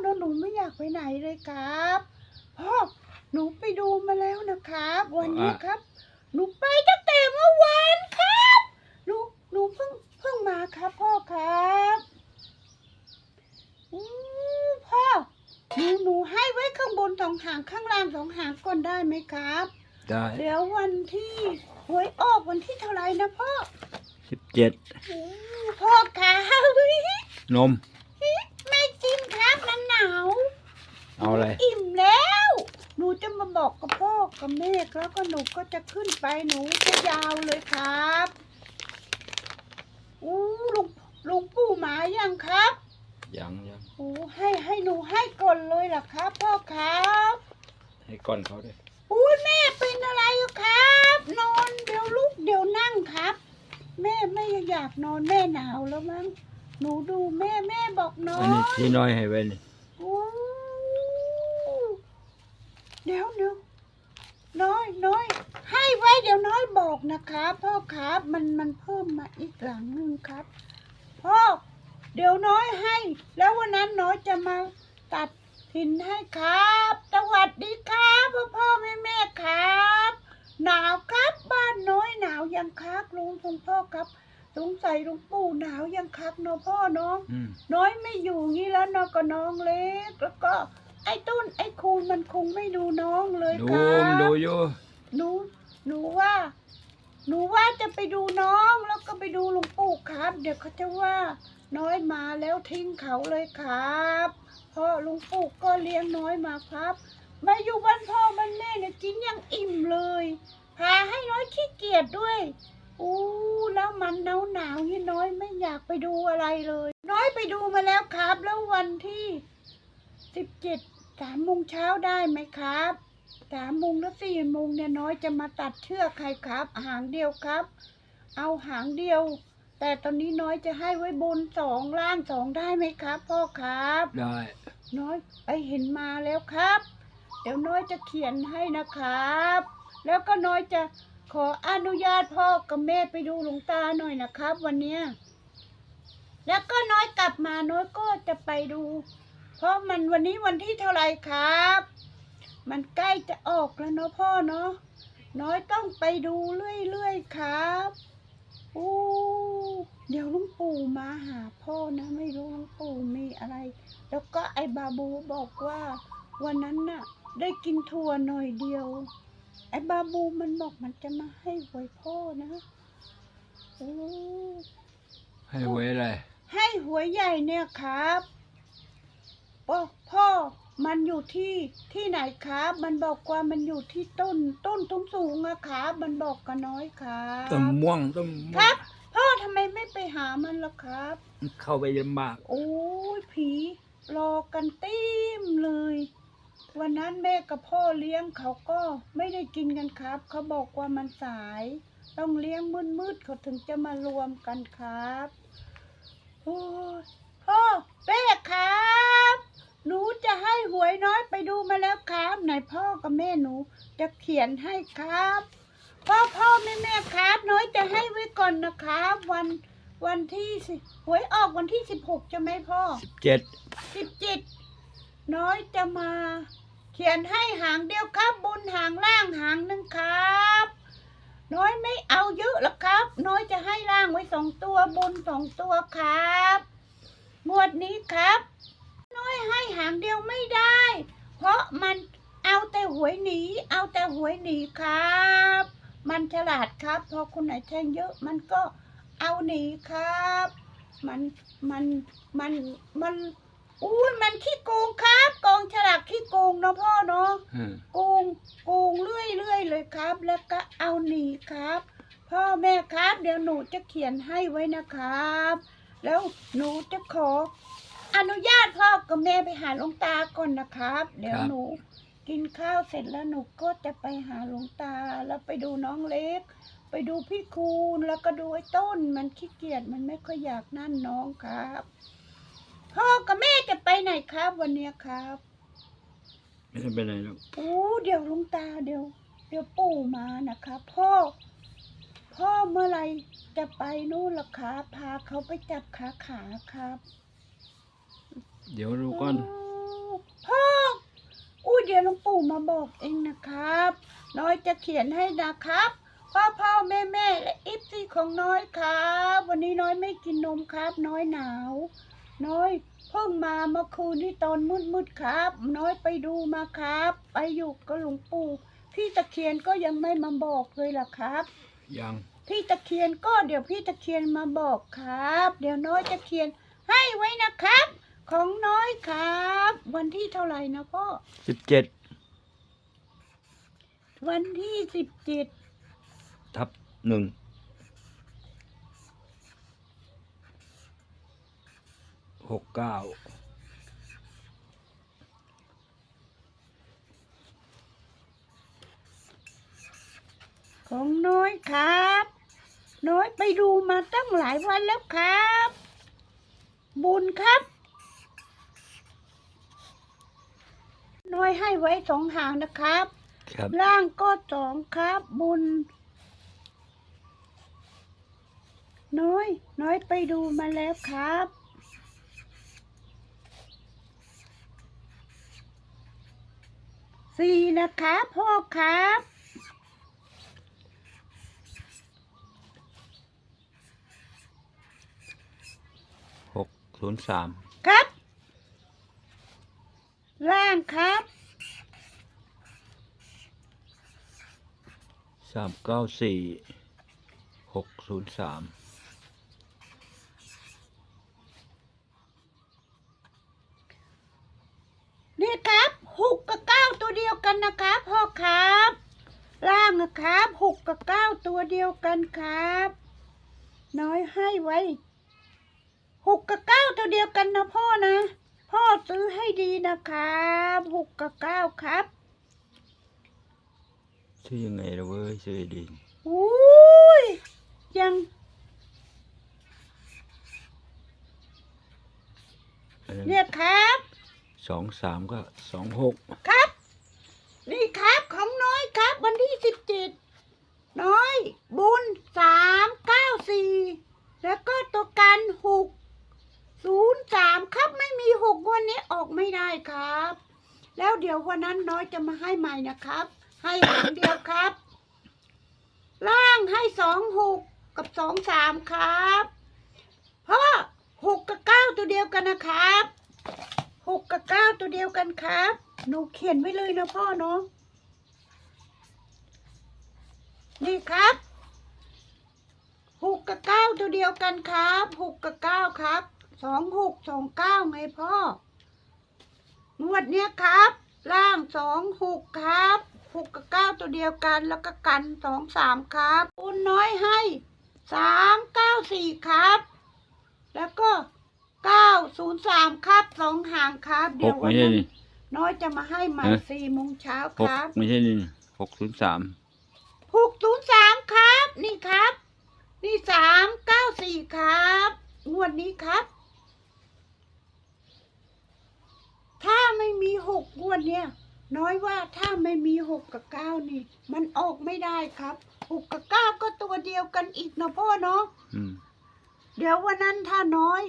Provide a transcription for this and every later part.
หนูหนูไม่อยากไปไหนเลยครับพ่อหนูไปดูมาแล้วนะครับ วันนี้ครับ หนูไปตั้งแต่เมื่อวานครับหนูหนูเพิ่งเพิ่งมาครับพ่อครับอืมพ่อหนูหนูให้ไว้ข้างบนสองหางข้างล่างสองหางก่อนได้ไหมครับ ได้เดี๋ยววันที่หวยออกวันที่เท่าไหร่นะพ่อสิบเจ็ดอืมพ่อครับนมไม่จริงครับมันหนาว เอาอะไร อิ่มแล้ว หนูจะมาบอกกับพ่อกับแม่แล้วก็หนูก็จะขึ้นไปหนูจะยาวเลยครับอู้ลุงลุงปู่หมายังครับยังยังอู้ให้ให้หนูให้ก่อนเลยล่ะครับ พ่อครับให้ก้อนเขาด้วยอุ้ยแม่เป็นอะไรอะครับ นอนเดี๋ยวลุกเดี๋ยวนั่งครับ แม่ไม่อยากนอนแม่หนาวแล้วมั้งหนูดูแม่แม่บอกนออันนี้นที่น้อยให้ไว้นี่ โอ้ เดี๋ยวเดี๋ยวน้อยน้อยให้ไว้เดี๋ยวน้อยบอกนะครับพ่อครับมันมันเพิ่มมาอีกหลังหนึ่งครับ พ่อ เดี๋ยวน้อยให้ แล้ววันนั้นน้อยจะมาตัดถินให้ครับ สวัสดีครับพ่อพ่อแม่แม่ครับ หนาวครับบ้านน้อยหนาวยังคักลุงคุณพ่อครับสงสัยลุงปู่หนาวยังคักเนาะพ่อเนาะอืมน้อยไม่อยู่งี้แล้วน้องก็น้องเล็กแล้วก็ ไอ้ตุ้นไอ้คูณมันคงไม่ดูน้องเลยดูครัมบดูอยู่หนูหนูว่า หนูว่าจะไปดูน้องแล้วก็ไปดูลุงปู่ครับ เดี๋ยวเขาจะว่า น้อยมาแล้วทิ้งเขาเลยครับเพราะลุงปู่ก็เลี้ยงน้อยมาครับ มาอยู่บ้านพ่อบ้านแม่เนี่ยกินยังอิ่มเลยพาให้น้อยขี้เกียจด้วยอู้แล้วมันหนาวหนาวๆนี่น้อยไม่อยากไปดูอะไรเลย น้อยไปดูมาแล้วครับ แล้ววันที่สิบเจ็ด สามโมงเช้าได้ไหมครับสามโมงแล้วสี่โมงเนี่ยน้อยจะมาตัดเชือกใครครับ หางเดียวครับ เอาหางเดียว แต่ตอนนี้น้อยจะให้ไว้บนสองล่างสองได้ไหมครับ พ่อครับ ได้ น้อยไปเห็นมาแล้วครับ เดี๋ยวน้อยจะเขียนให้นะครับ แล้วก็น้อยจะขออนุญาตพ่อกับแม่ไปดูหลวงตาหน่อยนะครับ วันเนี้ยแล้วก็น้อยกลับมาน้อยก็จะไปดู เพราะมันวันนี้วันที่เท่าไหร่ครับ มันใกล้จะออกแล้วเนาะพ่อเนาะน้อยต้องไปดูเรื่อยๆครับอู้เดี๋ยวลุงปู่มาหาพ่อนะ ไม่รู้ลุงปู่มีอะไร แล้วก็ไอ้บาบูบอกว่า วันนั้นน่ะ ได้กินถั่วหน่อยเดียว ไอ้บาบูมันบอกมันจะมาให้หวยพ่อนะโอ้ให้ไว้อะไรให้หวยใหญ่เนี่ยครับ พ่อพ่อมันอยู่ที่ที่ไหนครับมันบอกว่ามันอยู่ที่ต้น ต้นสูงสูงๆอะครับมันบอกกับน้อยครับต้นม่วงต้นคม่วรังบพ่อทำไมไม่ไปหามันล่ะครับ เข้าไปลำบาก โอ้ยผีรอกันเต็มเลย วันนั้นแม่กับพ่อเลี้ยงเขาก็ไม่ได้กินกันครับ เขาบอกว่ามันสาย ต้องเลี้ยงมืดๆเขาถึงจะมารวมกันครับโอ้ยพ่อแม่ครับ หนูจะให้หวยน้อยไปดูมาแล้วครับไหน พ่อกับแม่หนูจะเขียนให้ครับพ่อพ่อแม่แม่ครับ น้อยจะให้ไว้ก่อนนะครับ วันวันที่สิหวยออกวันที่สิบหกจะไหมพ่อสิบเจ็ดสิบเจ็ดน้อยจะมา เขียนให้หางเดียวครับ บนหางล่างหางหนึ่งครับ น้อยไม่เอาเยอะหรอกครับ น้อยจะให้ล่างไว้สองตัวบนสองตัวครับงวดนี้ครับ น้อยให้หางเดียวไม่ได้ เพราะมัน เอาแต่หวยหนี เอาแต่หวยหนีครับ มันฉลาดครับ พอคนไหนแทงเยอะ มันก็เอาหนีครับ มันมันมันมันอุ้ยมันขี้โกงครับกองฉลากขี้โกงเนาะพ่อเนาะอืมโกงโกงเรื่อยเรื่อยๆเลยครับ แล้วก็เอาหนีครับ พ่อแม่ครับ เดี๋ยวหนูจะเขียนให้ไว้นะครับ แล้วหนูจะขอ อนุญาตพ่อกับแม่ไปหาหลวงตาก่อนนะครับ เดี๋ยวหนู กินข้าวเสร็จแล้วหนูก็จะไปหาหลวงตา แล้วไปดูน้องเล็ก ไปดูพี่คูณแล้วก็ดูไอ้ต้น มันขี้เกียจมันไม่ค่อยอยากนั่นน้องครับ พ่อกับแม่จะไปไหนครับวันเนี้ยครับไม่ต้องไปไหนหรอกโอ้เดี๋ยวหลุงตาเดี๋ยว เดี๋ยวปู่มานะครับพ่อ พ่อเมื่อไหรจะไปนู่นล่ะครับพาเขาไปจับขาขาครับ เดี๋ยวดูก่อนโอ้พ่ออุ้ย เดี๋ยวหลวงปู่มาบอกเองนะครับ น้อยจะเขียนให้นะครับพ่อพ่อแม่แม่และอิฟซีของน้อยครับ วันนี้น้อยไม่กินนมครับ น้อยหนาว น้อยเพิ่งมาเมื่อคืนที่ตอนมืดๆครับ น้อยไปดูมาครับ ไปอยู่กับหลวงปู่พี่ตะเคียนก็ยังไม่มาบอกเลยล่ะครับ ยัง พี่ตะเคียนก็เดี๋ยวพี่ตะเคียนมาบอกครับ เดี๋ยวน้อยจะเขียนให้ไว้นะครับ ของน้อยครับ วันที่เท่าไหร่นะพ่อสิบเจ็ดวันที่สิบเจ็ดทับหนึ่งหกเก้าของน้อยครับ น้อยไปดูมาตั้งหลายวันแล้วครับ บุญครับ น้อยให้ไว้สองหางนะครับ ครับ ล่างก็สองครับบุญ น้อย น้อยไปดูมาแล้วครับ สี่นะครับพ่อครับหกศูนย์สามครับ ล่างครับสามเก้าสี่หกศูนย์สามนี่ครับหกกับเก้าตัวเดียวกันนะครับพ่อครับ ล่างนะครับหกกับเก้าตัวเดียวกันครับ น้อยให้ไว้หกกับเก้าตัวเดียวกันนะพ่อนะ พ่อซื้อให้ดีนะครับหกกับเก้าครับชื่อยังไงล่ะเว้ยชื่อดีอุ้ยยังอันนั้นเนี่ยครับ สองสามก็สองหก ครับ นี่ครับของน้อยครับ วันที่สิบเจ็ดน้อย บุญสามเก้าสี่แล้วก็ตัวกันหกศูนย์สามครับไม่มีหกวันนี้ออ กไม่ได้ครับ แล้วเดี๋ยววันนั้นน้อยจะมาให้ใหม่นะครับ ให้หางเดียวครับ ล่างให้สองหกกับสองสามครับพ่อหกกับเก้าตัวเดียวกันนะครับหกกับเก้าตัวเดียวกันครับ หนูเขียนไว้เลยนะพ่อเนาะนี่ครับหกกับเก้าตัวเดียวกันครับหกกับเก้าครับสองหกสองเก้าไงพ่อ งวดเนี้ยครับ ล่างสองหกครับหกกับเก้าตัวเดียวกันแล้วก็กันสองสามครับอุนน้อยให้สามเก้าสี่ครับ แล้วก็เก้าศูนย์สามครับสองหางครับ หเดี๋ยกววัไม่นใช่นั้นนี่ น้อยจะมาให้ใหม่ฮะ สี่โมงเช้าหคกรับไม่ใช่นี่หกศูนย์สามหกศูนย์สามครับ นี่ครับ นี่สามเก้าสี่ครับ งวดนี้ครับ ถ้าไม่มี หกงวดเนี่ย น้อยว่าถ้าไม่มีหกกับเก้านี่ มันออกไม่ได้ครับหกกับเก้าก็ตัวเดียวกันอีกนะพ่อเนาะอืมเดี๋ยววันนั้นถ้าน้อย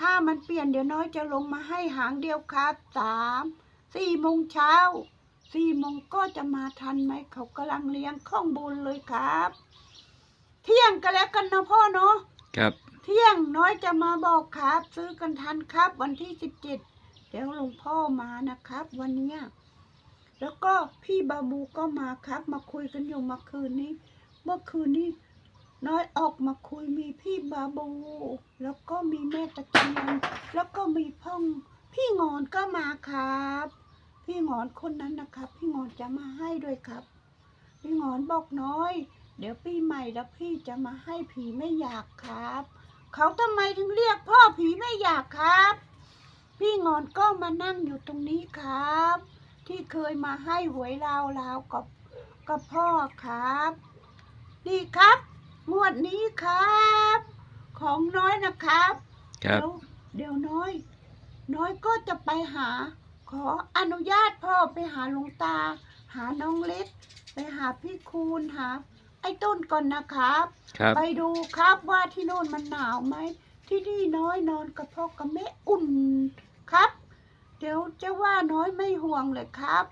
ถ้ามันเปลี่ยนเดี๋ยวน้อยจะลงมาให้หางเดียวครับสามสี่โมงเช้าสี่โมงก็จะมาทันไหมเขากำลังเลี้ยงข้องบุญเลยครับ เที่ยงกันแล้วกันนะพ่อเนาะครับ เที่ยงน้อยจะมาบอกครับ ซื้อกันทันครับ วันที่สิบเจ็ด เดี๋ยวหลวงพ่อมานะครับ วันนี้แล้วก็พี่บาบูก็มาครับ มาคุยกันอยู่เมื่อคืนนี้ เมื่อคืนนี้ น้อยออกมาคุยมีพี่บาบู แล้วก็มีแม่ตะเคียนแล้วก็มีพ่องพี่งอนก็มาครับ พี่งอนคนนั้นนะครับ พี่งอนจะมาให้ด้วยครับ พี่งอนบอกน้อย เดี๋ยวปีใหม่แล้วพี่จะมาให้ผีไม่อยากครับ เขาทำไมถึงเรียกพ่อผีไม่อยากครับ พี่งอนก็มานั่งอยู่ตรงนี้ครับ ที่เคยมาให้หวยลาวลาวกับกับพ่อครับนี่ครับ งวดนี้ครับ ของน้อยนะครับ ครับ เดี๋ยวเดี๋ยวน้อย น้อยก็จะไปหา ขออนุญาตพ่อไปหาหลวงตา หาน้องเล็ก ไปหาพี่คูณหาไอ้ต้นก่อนนะครับ ครับ ไปดูครับว่าที่โน่นมันหนาวไหม ที่นี่น้อยนอนกับพ่อกับแม่อุ่น ครับ เดี๋ยวจะว่าน้อยไม่ห่วงเลยครับ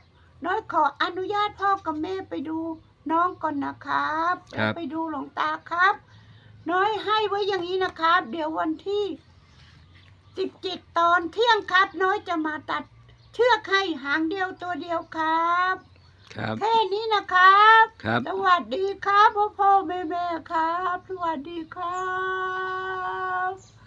น้อยขออนุญาตพ่อกับแม่ไปดูน้องก่อนนะครับครับ ไปดูหลวงตาครับ น้อยให้ไว้อย่างนี้นะครับ เดี๋ยววันที่สิบจิตตอนเที่ยงครับ น้อยจะมาตัดเชือกให้หางเดียวตัวเดียวครับ ครับ แค่นี้นะครับ ครับ สวัสดีครับพ่อพ่อแม่แม่ครับ สวัสดีครับ